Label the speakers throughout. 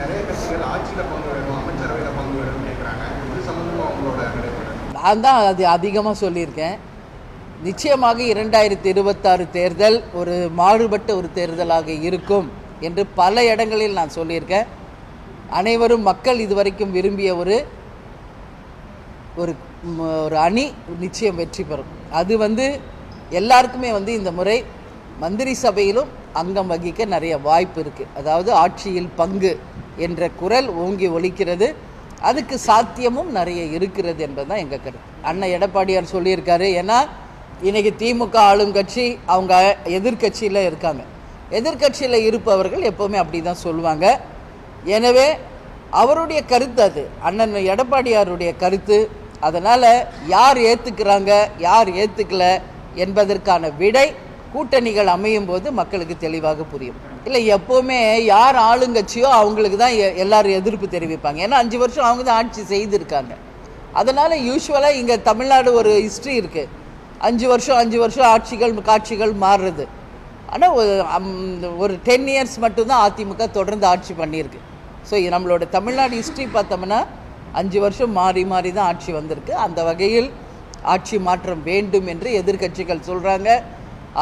Speaker 1: நிறைய கட்சிகள் பங்கு வேணும் பங்கு வேணும்னு கேட்குறாங்க இது நிலைப்பாடு
Speaker 2: நான் தான் அது அதிகமாக சொல்லியிருக்கேன். நிச்சயமாக இரண்டாயிரத்தி இருபத்தாறு தேர்தல் ஒரு மாறுபட்ட ஒரு தேர்தலாக இருக்கும் என்று பல இடங்களில் நான் சொல்லியிருக்கேன். அனைவரும் மக்கள் இதுவரைக்கும் விரும்பிய ஒரு ஒரு ஒரு அணி நிச்சயம் வெற்றி பெறும். அது வந்து எல்லாருக்குமே வந்து இந்த முறை மந்திரி சபையிலும் அங்கம் வகிக்க நிறைய வாய்ப்பு இருக்குது அதாவது ஆட்சியில் பங்கு என்ற குரல் ஓங்கி ஒழிக்கிறது அதுக்கு சாத்தியமும் நிறைய இருக்கிறது என்பது தான் எங்கள் கருத்து. அண்ணன் எடப்பாடியார் சொல்லியிருக்காரு ஏன்னா இன்னைக்கு திமுக ஆளும் கட்சி அவங்க எதிர்க்கட்சியில் இருக்காங்க. எதிர்க்கட்சியில் இருப்பவர்கள் எப்போவுமே அப்படி தான் சொல்லுவாங்க. எனவே அவருடைய கருத்து அது அண்ணன் எடப்பாடியாருடைய கருத்து. அதனால் யார் ஏற்றுக்கிறாங்க யார் ஏற்றுக்கல என்பதற்கான விடை கூட்டணிகள் அமையும் போது மக்களுக்கு தெளிவாக புரியும். இல்லை எப்போவுமே யார் ஆளுங்கட்சியோ அவங்களுக்கு தான் எ- எல்லாரும் எதிர்ப்பு தெரிவிப்பாங்க. ஏன்னா அஞ்சு வருஷம் அவங்க தான் ஆட்சி செய்திருக்காங்க. அதனால் யூஸ்வலாக இங்கே தமிழ்நாடு ஒரு ஹிஸ்ட்ரி இருக்குது அஞ்சு வருஷம் அஞ்சு வருஷம் ஆட்சிகள் காட்சிகள் மாறுறது. ஆனால் ஒரு டென் இயர்ஸ் மட்டும்தான் அதிமுக தொடர்ந்து ஆட்சி பண்ணியிருக்கு. ஸோ நம்மளோட தமிழ்நாடு ஹிஸ்ட்ரி பார்த்தோம்னா அஞ்சு வருஷம் மாறி மாறி தான் ஆட்சி வந்திருக்கு. அந்த வகையில் ஆட்சி மாற்றம் வேண்டும் என்று எதிர்க்கட்சிகள் சொல்கிறாங்க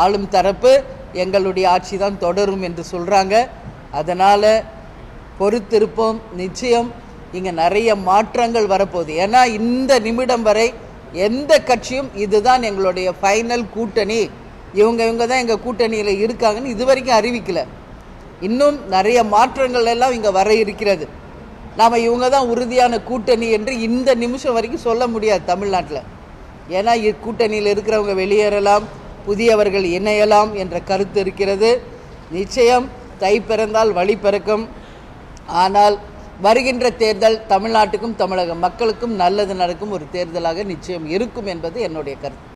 Speaker 2: ஆளும் தரப்பு எங்களுடைய ஆட்சி தான் தொடரும் என்று சொல்கிறாங்க அதனால் பொறுத்திருப்போம். நிச்சயம் இங்கே நிறைய மாற்றங்கள் வரப்போகுது. ஏன்னா இந்த நிமிடம் வரை எந்த கட்சியும் இதுதான் எங்களுடைய ஃபைனல் கூட்டணி. இவங்க இவங்க தான் எங்கள் கூட்டணியில் இருக்காங்கன்னு இது வரைக்கும் அறிவிக்கலை. இன்னும் நிறைய மாற்றங்கள் எல்லாம் இங்கே வர இருக்கிறது. நாம் இவங்க தான் உறுதியான கூட்டணி என்று இந்த நிமிஷம் வரைக்கும் சொல்ல முடியாது தமிழ்நாட்டில். ஏன்னா கூட்டணியில் இருக்கிறவங்க வெளியேறலாம். புதியவர்கள் இணையலாம் என்ற கருத்து இருக்கிறது. நிச்சயம் தை பிறந்தால் வழி பிறக்கும். ஆனால் வருகின்ற தேர்தல் தமிழ்நாட்டுக்கும் தமிழக மக்களுக்கும் நல்லது நடக்கும் ஒரு தேர்தலாக நிச்சயம் இருக்கும் என்பது என்னுடைய கருத்து.